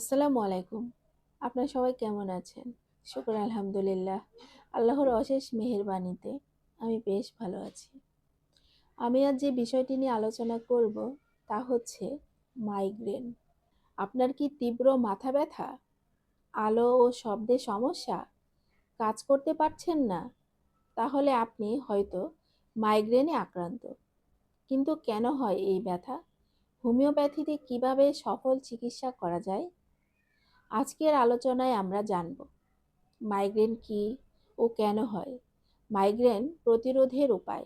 আসসালামু আলাইকুম। আপনারা সবাই কেমন আছেন? শুক্র আলহামদুলিল্লাহ। আল্লাহর অশেষ মেহেরবানিতে আমি বেশ ভালো আছি। আমি আজ যে বিষয়টি নিয়ে আলোচনা করব তা হচ্ছে মাইগ্রেন আপনার কি তীব্র মাথা ব্যথা? আলো ও শব্দে সমস্যা? কাজ করতে পারছেন না? তাহলে আপনি হয়তো মাইগ্রেনে আক্রান্ত। কিন্তু কেন হয় এই ব্যথা? হোমিওপ্যাথিতে কীভাবে সফল চিকিৎসা করা যায়? আজকের আলোচনায় আমরা জানব মাইগ্রেন কি ও কেন হয়? মাইগ্রেন প্রতিরোধের উপায়,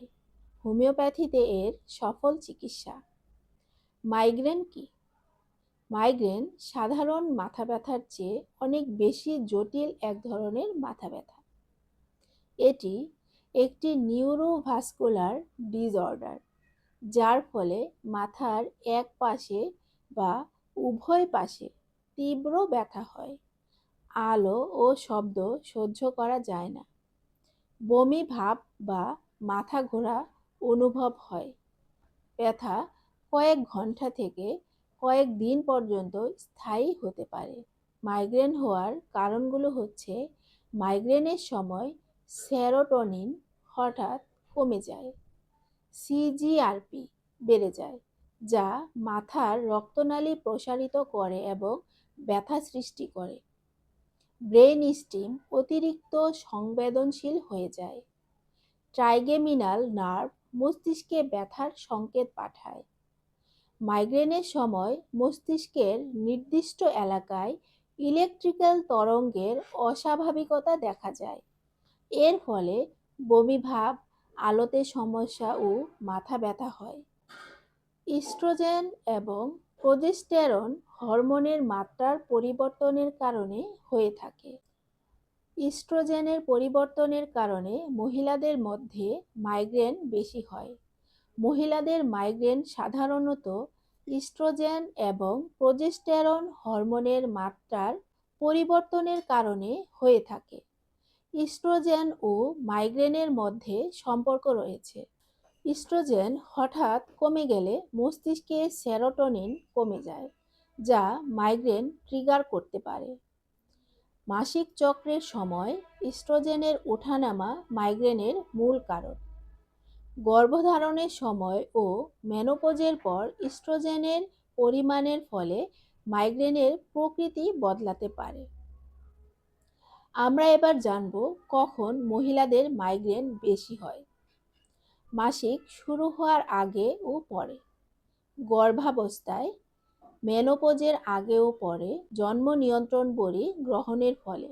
হোমিওপ্যাথিতে এর সফল চিকিৎসা। মাইগ্রেন কি? মাইগ্রেন সাধারণ মাথা ব্যথার চেয়ে অনেক বেশি জটিল এক ধরনের মাথা ব্যথা। এটি একটি নিউরোভাস্কুলার ডিসঅর্ডার যার ফলে মাথার এক পাশে বা উভয় পাশে তীব্র ব্যথা হয়। আলো ও শব্দ সহ্য করা যায় না। বমি ভাব বা মাথা ঘোরা অনুভব হয়। ব্যথা কয়েক ঘণ্টা থেকে কয়েক দিন পর্যন্ত স্থায়ী হতে পারে। মাইগ্রেন হওয়ার কারণগুলো হচ্ছে, মাইগ্রেনের সময় সেরোটোনিন হঠাৎ কমে যায় সিজিআরপি বেড়ে যায়, যা মাথার রক্তনালী প্রসারিত করে এবং ব্যথা সৃষ্টি করে। ব্রেন স্টিম অতিরিক্ত সংবেদনশীল হয়ে যায়। ট্রাইগেমিনাল নার্ভ মস্তিষ্কে ব্যথার সংকেত পাঠায়। মাইগ্রেনের সময় মস্তিষ্কের নির্দিষ্ট এলাকায় ইলেকট্রিক্যাল তরঙ্গের অস্বাভাবিকতা দেখা যায়। এর ফলে বমিভাব আলোতে সমস্যা ও মাথা ব্যথা হয়। ইস্ট্রোজেন এবং প্রোজেস্টেরন হরমোনের মাত্রার পরিবর্তনের কারণে হয়ে থাকে। ইস্ট্রোজেনের পরিবর্তনের কারণে মহিলাদের মধ্যে মাইগ্রেন বেশি হয়। মহিলাদের মাইগ্রেন সাধারণত ইস্ট্রোজেন এবং প্রোজেস্টেরন হরমোনের মাত্রার পরিবর্তনের কারণে হয়ে থাকে। ইস্ট্রোজেন ও মাইগ্রেনের মধ্যে সম্পর্ক রয়েছে। ইস্ট্রোজেন হঠাৎ কমে গেলে মস্তিষ্কে সেরোটোনিন কমে যায়। যা মাইগ্রেন ট্রিগার করতে পারে। মাসিক চক্রের সময় ইস্ট্রোজেনের ওঠানামা মাইগ্রেনের মূল কারণ। গর্ভধারণের সময় ও মেনোপোজের পর ইস্ট্রোজেনের পরিমাণের ফলে মাইগ্রেনের প্রকৃতি বদলাতে পারে। আমরা এবার জানব কখন মহিলাদের মাইগ্রেন বেশি হয়। মাসিক শুরু হওয়ার আগে ও পরে। গর্ভাবস্থায় মেনোপোজের আগে ও পরে জন্ম নিয়ন্ত্রণ বড়ি গ্রহণের ফলে।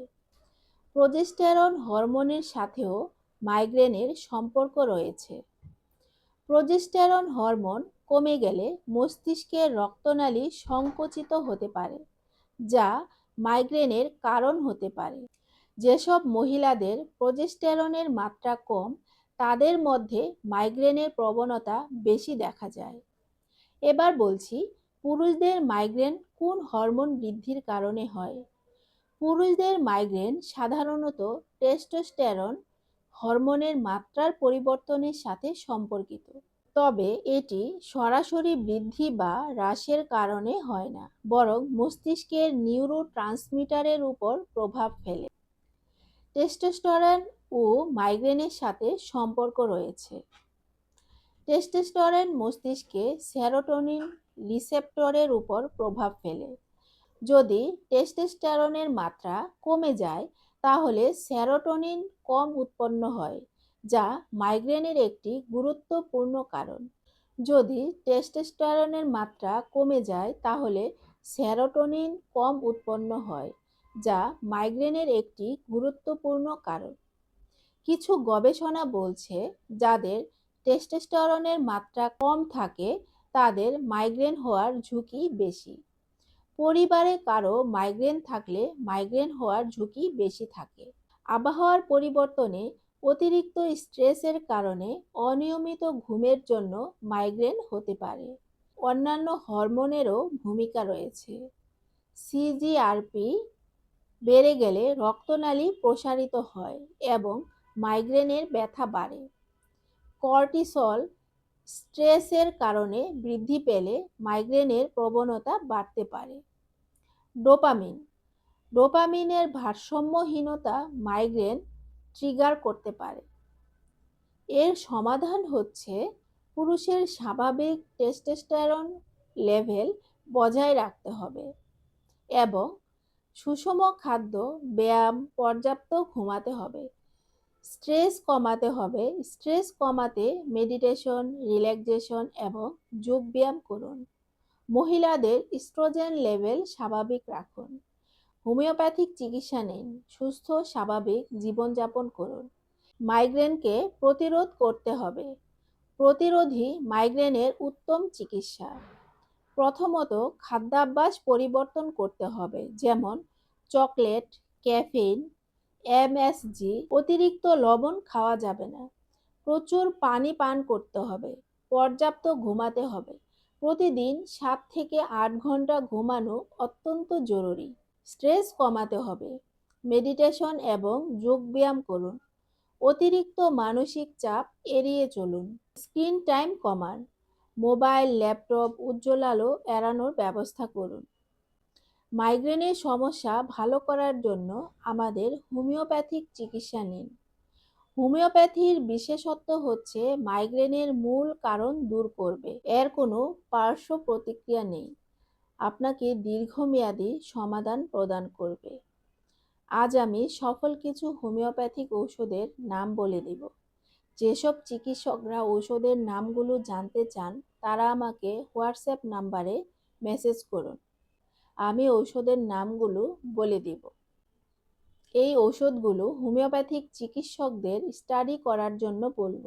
প্রজেস্টেরন হরমোনের সাথেও মাইগ্রেনের সম্পর্ক রয়েছে। প্রজেস্টেরন হরমোন কমে গেলে মস্তিষ্কের রক্তনালী সংকুচিত হতে পারে, যা মাইগ্রেনের কারণ হতে পারে। যেসব মহিলাদের প্রজেস্টেরনের মাত্রা কম, তাদের মধ্যে মাইগ্রেনের প্রবণতা বেশি দেখা যায়। এবার বলছি পুরুষদের মাইগ্রেন কোন হরমোন বৃদ্ধির কারণে হয়? পুরুষদের মাইগ্রেন সাধারণত টেস্টোস্টেরন হরমোনের মাত্রার পরিবর্তনের সাথে সম্পর্কিত। তবে এটি সরাসরি বৃদ্ধি বা হ্রাসের কারণে হয় না, বরং মস্তিষ্কের নিউরো ট্রান্সমিটারের উপর প্রভাব ফেলে। টেস্টোস্টেরন ও মাইগ্রেনের সাথে সম্পর্ক রয়েছে। টেস্টোস্টেরন মস্তিষ্কে সেরোটোনিন রিসেপ্টরের উপর প্রভাব ফেলে। যদি টেস্টোস্টেরনের মাত্রা কমে যায়, তাহলে সেরোটোনিন কম উৎপন্ন হয়, যা মাইগ্রেনের একটি গুরুত্বপূর্ণ কারণ। যদি টেস্টোস্টেরনের মাত্রা কমে যায়, তাহলে সেরোটোনিন কম উৎপন্ন হয়, যা মাইগ্রেনের একটি গুরুত্বপূর্ণ কারণ। কিছু গবেষণা বলছে, যাদের টেস্টোস্টেরনের মাত্রা কম থাকে তাদের মাইগ্রেন হওয়ার ঝুঁকি বেশি। পরিবারে কারও মাইগ্রেন থাকলে মাইগ্রেন হওয়ার ঝুঁকি বেশি থাকে। আবহাওয়ার পরিবর্তনে অতিরিক্ত স্ট্রেসের কারণে অনিয়মিত ঘুমের জন্য মাইগ্রেন হতে পারে। অন্যান্য হরমোনেরও ভূমিকা রয়েছে। সিজিআরপি বেড়ে গেলে রক্তনালী প্রসারিত হয় এবং মাইগ্রেনের ব্যথা বাড়ে। কর্টিসল স্ট্রেসের কারণে বৃদ্ধি পেলে মাইগ্রেনের প্রবণতা বাড়তে পারে। ডোপামিন, ডোপামিনের ভারসাম্যহীনতা মাইগ্রেন ট্রিগার করতে পারে। এর সমাধান হচ্ছে পুরুষের স্বাভাবিক টেস্টেস্টারন লেভেল বজায় রাখতে হবে এবং সুষম খাদ্য, ব্যায়াম পর্যাপ্ত ঘুমাতে হবে। স্ট্রেস কমাতে হবে। স্ট্রেস কমাতে মেডিটেশন রিল্যাক্সেশন এবং যোগ ব্যায়াম করুন। মহিলাদের স্ট্রোজেন লেভেল স্বাভাবিক রাখুন। হোমিওপ্যাথিক চিকিৎসা নিন। সুস্থ, স্বাভাবিক জীবনযাপন করুন। মাইগ্রেনকে প্রতিরোধ করতে হবে। প্রতিরোধী মাইগ্রেনের উত্তম চিকিৎসা। প্রথমত খাদ্যাভ্যাস পরিবর্তন করতে হবে। যেমন চকলেট ক্যাফিন এমএসজি, অতিরিক্ত লবণ খাওয়া যাবে না। প্রচুর পানি পান করতে হবে, পর্যাপ্ত ঘুমাতে হবে। প্রতিদিন সাত থেকে আট ঘণ্টা ঘুমানো অত্যন্ত জরুরি। স্ট্রেস কমাতে হবে। মেডিটেশন এবং যোগব্যায়াম করুন। অতিরিক্ত মানসিক চাপ এড়িয়ে চলুন। স্ক্রিন টাইম কমান। মোবাইল, ল্যাপটপ উজ্জ্বল আলো এড়ানোর ব্যবস্থা করুন। মাইগ্রেনের সমস্যা ভালো করার জন্য আমাদের হোমিওপ্যাথিক চিকিৎসা নিন। হোমিওপ্যাথির বিশেষত্ব হচ্ছে মাইগ্রেনের মূল কারণ দূর করবে। এর কোনো পার্শ্ব প্রতিক্রিয়া নেই। আপনাকে দীর্ঘমেয়াদী সমাধান প্রদান করবে। আজ আমি সফল কিছু হোমিওপ্যাথিক ঔষধের নাম বলে দিব। যেসব চিকিৎসকরা ঔষধের নামগুলো জানতে চান, তারা আমাকে হোয়াটসঅ্যাপ নাম্বারে মেসেজ করুন। আমি ঔষধের নামগুলো বলে দিব। এই ঔষধগুলো হোমিওপ্যাথিক চিকিৎসকদের স্টাডি করার জন্য বলব।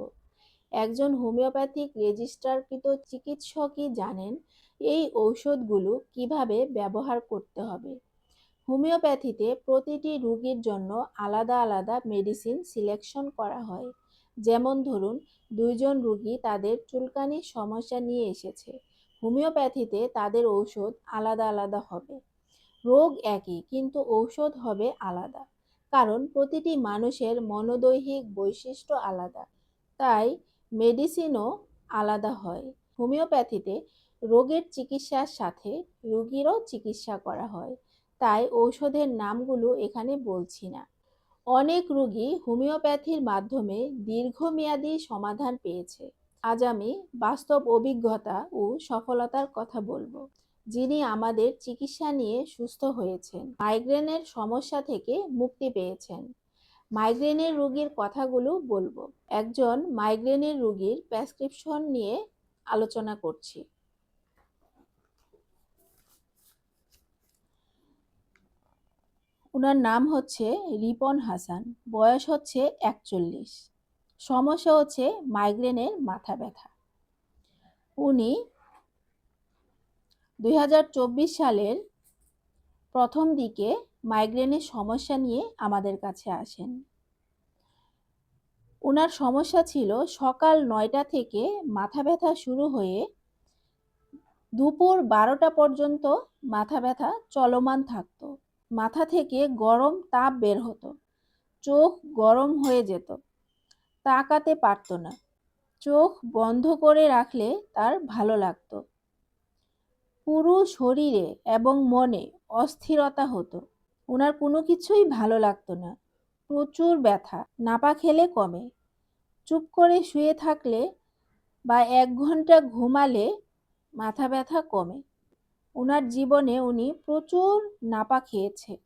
একজন হোমিওপ্যাথিক রেজিস্ট্রারকৃত চিকিৎসকই জানেন এই ঔষধগুলো কীভাবে ব্যবহার করতে হবে। হোমিওপ্যাথিতে প্রতিটি রুগীর জন্য আলাদা আলাদা মেডিসিন সিলেকশন করা হয়। যেমন ধরুন, দুইজন রুগী তাদের চুলকানির সমস্যা নিয়ে এসেছে। হোমিওপ্যাথিতে তাদের ঔষধ আলাদা আলাদা হবে। রোগ একই, কিন্তু ঔষধ হবে আলাদা। কারণ প্রতিটি মানুষের মনোদৈহিক বৈশিষ্ট্য আলাদা, তাই মেডিসিনও আলাদা হয়। হোমিওপ্যাথিতে রোগের চিকিৎসার সাথে রোগীরও চিকিৎসা করা হয়, তাই ঔষধের নামগুলো এখানে বলছি না। অনেক রুগী হোমিওপ্যাথির মাধ্যমে দীর্ঘমেয়াদী সমাধান পেয়েছে। আজ আমি বাস্তব অভিজ্ঞতা ও সফলতার কথা বলব। যিনি আমাদের চিকিৎসা নিয়ে সুস্থ হয়েছেন, মাইগ্রেনের সমস্যা থেকে মুক্তি পেয়েছেন। মাইগ্রেনের রোগীর কথাগুলো বলব। একজন মাইগ্রেনের রোগীর প্রেসক্রিপশন নিয়ে আলোচনা করছি। ওনার নাম হচ্ছে রিপন হাসান, বয়স হচ্ছে একচল্লিশ। সমস্যা হচ্ছে মাইগ্রেনের মাথা ব্যথা। উনি দুই হাজার চব্বিশ সালের প্রথম দিকে মাইগ্রেনের সমস্যা নিয়ে আমাদের কাছে আসেন। ওনার সমস্যা ছিল সকাল নয়টা থেকে মাথা ব্যথা শুরু হয়ে দুপুর বারোটা পর্যন্ত মাথা ব্যথা চলমান থাকত। মাথা থেকে গরম তাপ বের হতো, চোখ গরম হয়ে যেত। তাকাতে পারত না। চোখ বন্ধ করে রাখলে তার ভালো লাগতো। পুরো শরীরে এবং মনে অস্থিরতা হতো। ওনার কোনো কিছুই ভালো লাগতো না। প্রচুর ব্যথা, নাপা খেলে কমে। চুপ করে শুয়ে থাকলে বা এক ঘণ্টা ঘুমালে মাথা ব্যথা কমে। ওনার জীবনে উনি প্রচুর নাপা খেয়েছে।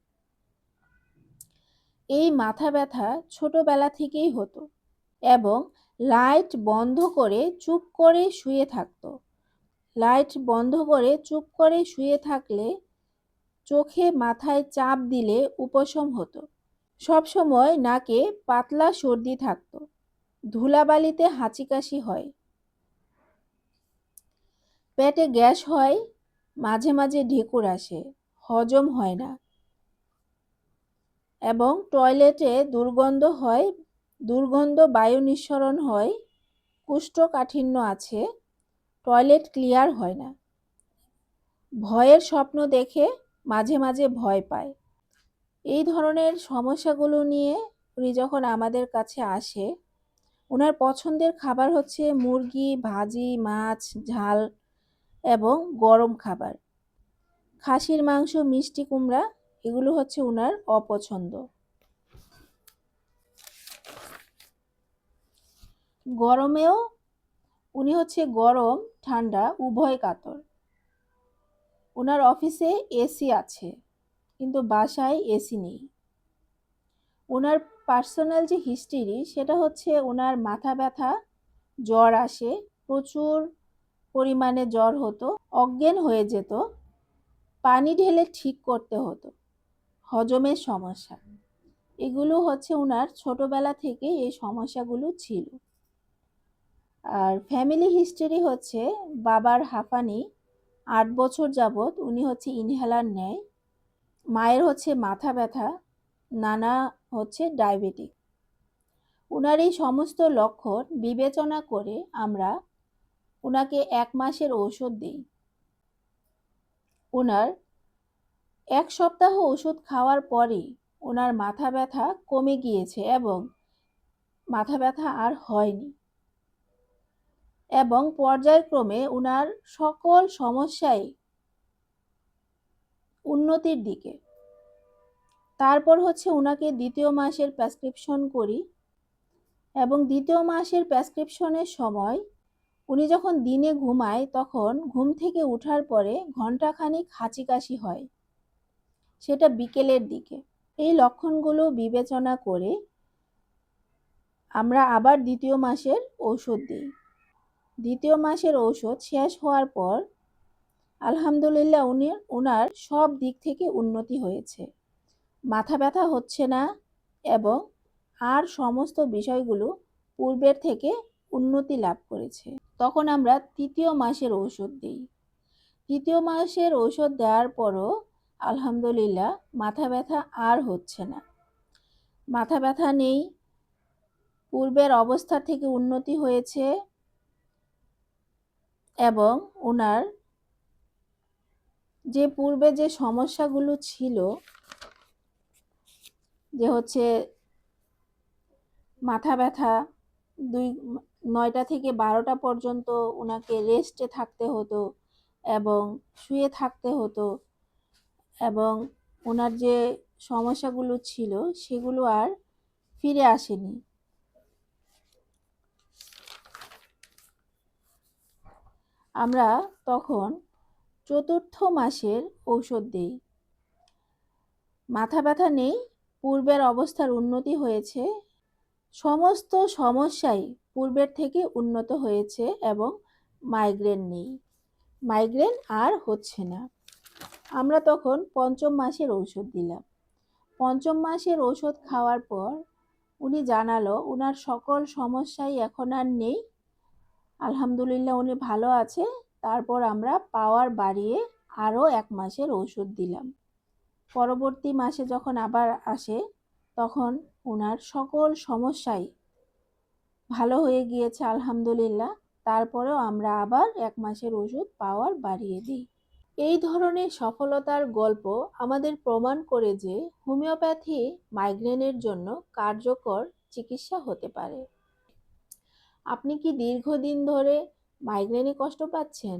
এই মাথা ব্যথা ছোটবেলা থেকেই হতো। এবং লাইট বন্ধ করে চুপ করে শুয়ে থাকতো। লাইট বন্ধ করে চুপ করে শুয়ে থাকলে চোখে মাথায় চাপ দিলে উপশম হতো। সবসময় নাকে পাতলা সর্দি থাকতো। ধুলাবালিতে হাঁচিকাশি হয়। পেটে গ্যাস হয়, মাঝে মাঝে ঢেকুর আসে, হজম হয় না এবং টয়লেটে দুর্গন্ধ হয় দুর্গন্ধ, বায়ু নিঃসরণ হয়, কুষ্ঠকাঠিন্য আছে, টয়লেট ক্লিয়ার হয় না। ভয়ের স্বপ্ন দেখে মাঝে মাঝে ভয় পায়। এই ধরনের সমস্যাগুলো নিয়ে উনি যখন আমাদের কাছে আসে ওনার পছন্দের খাবার হচ্ছে মুরগি, ভাজি, মাছ, ঝাল এবং গরম খাবার। খাসির মাংস, মিষ্টি কুমড়া, এগুলো হচ্ছে ওনার অপছন্দ। গরমেও উনি হচ্ছে গরম, ঠান্ডা, উভয় কাতর। ওনার অফিসে এসি আছে, কিন্তু বাসায় এসি নেই। ওনার পার্সোনাল যে হিস্ট্রি, সেটা হচ্ছে ওনার মাথা ব্যথা, জ্বর আসে, প্রচুর পরিমাণে জ্বর হতো, অজ্ঞান হয়ে যেত, পানি ঢেলে ঠিক করতে হতো, হজমের সমস্যা। এগুলো হচ্ছে ওনার ছোটবেলা থেকে এই সমস্যাগুলো ছিল। আর ফ্যামিলি হিস্টরি হচ্ছে বাবার হাঁপানি, আট বছর যাবৎ উনি হচ্ছে ইনহেলার নেয়। মায়ের হচ্ছে মাথা ব্যথা, নানা হচ্ছে ডায়াবেটিক ওনার এই সমস্ত লক্ষণ বিবেচনা করে আমরা ওনাকে এক মাসের ওষুধ দিই। ওনার এক সপ্তাহ ওষুধ খাওয়ার পরেই ওনার মাথা ব্যথা কমে গিয়েছে এবং মাথা ব্যথা আর হয়নি। এবং পর্যায়ক্রমে ওনার সকল সমস্যাই উন্নতির দিকে। তারপর হচ্ছে ওনাকে দ্বিতীয় মাসের প্রেসক্রিপশন করি এবং দ্বিতীয় মাসের প্রেসক্রিপশনের সময় উনি যখন দিনে ঘুমায় তখন ঘুম থেকে ওঠার পরে ঘন্টাখানিক হাঁচি কাশি হয়। সেটা বিকেলের দিকে। এই লক্ষণগুলো বিবেচনা করে আমরা আবার দ্বিতীয় মাসের ঔষধ দিই। দ্বিতীয় মাসের ঔষধ শেষ হওয়ার পর, আলহামদুলিল্লাহ উনি ওনার সব দিক থেকে উন্নতি হয়েছে। মাথা ব্যথা হচ্ছে না এবং আর সমস্ত বিষয়গুলো পূর্বের থেকে উন্নতি লাভ করেছে। তখন আমরা তৃতীয় মাসের ঔষধ দিই। তৃতীয় মাসের ঔষধ দেওয়ার পরও আলহামদুলিল্লাহ মাথা ব্যথা আর হচ্ছে না। মাথা ব্যথা নেই, পূর্বের অবস্থা থেকে উন্নতি হয়েছে এবং ওনার যে পূর্বে যে সমস্যাগুলো ছিল, যে হচ্ছে মাথা ব্যথা, দুই, নয়টা থেকে বারোটা পর্যন্ত ওনাকে রেস্টে থাকতে হতো এবং শুয়ে থাকতে হতো এবং ওনার যে সমস্যাগুলো ছিল, সেগুলো আর ফিরে আসেনি। আমরা তখন চতুর্থ মাসের ঔষধ দিই। মাথা ব্যথা নেই, পূর্বের অবস্থার উন্নতি হয়েছে, সমস্ত সমস্যাই পূর্বের থেকে উন্নত হয়েছে এবং মাইগ্রেন নেই। মাইগ্রেন আর হচ্ছে না। আমরা তখন পঞ্চম মাসের ঔষধ দিলাম। পঞ্চম মাসের ঔষধ খাওয়ার পর উনি জানালো ওনার সকল সমস্যাই এখন আর নেই আলহামদুলিল্লাহ উনি ভালো আছে। তারপর আমরা পাওয়ার বাড়িয়ে আরও এক মাসের ওষুধ দিলাম। পরবর্তী মাসে যখন আবার আসে, তখন ওনার সকল সমস্যাই ভালো হয়ে গিয়েছে আলহামদুলিল্লাহ। তারপরেও আমরা আবার এক মাসের ওষুধ পাওয়ার বাড়িয়ে দিই। এই ধরনের সফলতার গল্প আমাদের প্রমাণ করে যে হোমিওপ্যাথি মাইগ্রেনের জন্য কার্যকর চিকিৎসা হতে পারে। আপনি কি দীর্ঘদিন ধরে মাইগ্রেনে কষ্ট পাচ্ছেন?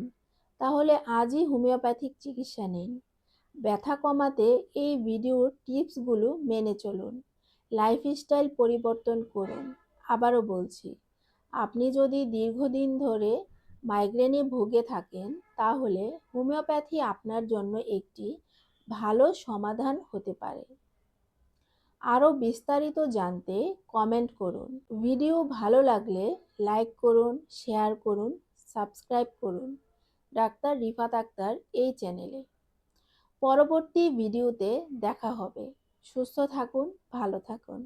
তাহলে আজই হোমিওপ্যাথিক চিকিৎসা নিন। ব্যথা কমাতে এই ভিডিওর টিপসগুলো মেনে চলুন। লাইফস্টাইল পরিবর্তন করুন। আবারও বলছি, আপনি যদি দীর্ঘদিন ধরে মাইগ্রেনে ভুগে থাকেন, তাহলে হোমিওপ্যাথি আপনার জন্য একটি ভালো সমাধান হতে পারে। আরও বিস্তারিত জানতে কমেন্ট করুন। ভিডিও ভালো লাগলে লাইক করুন শেয়ার করুন সাবস্ক্রাইব করুন। ডাক্তার রিফাত আক্তার এই চ্যানেলে পরবর্তী ভিডিওতে দেখা হবে। সুস্থ থাকুন, ভালো থাকুন।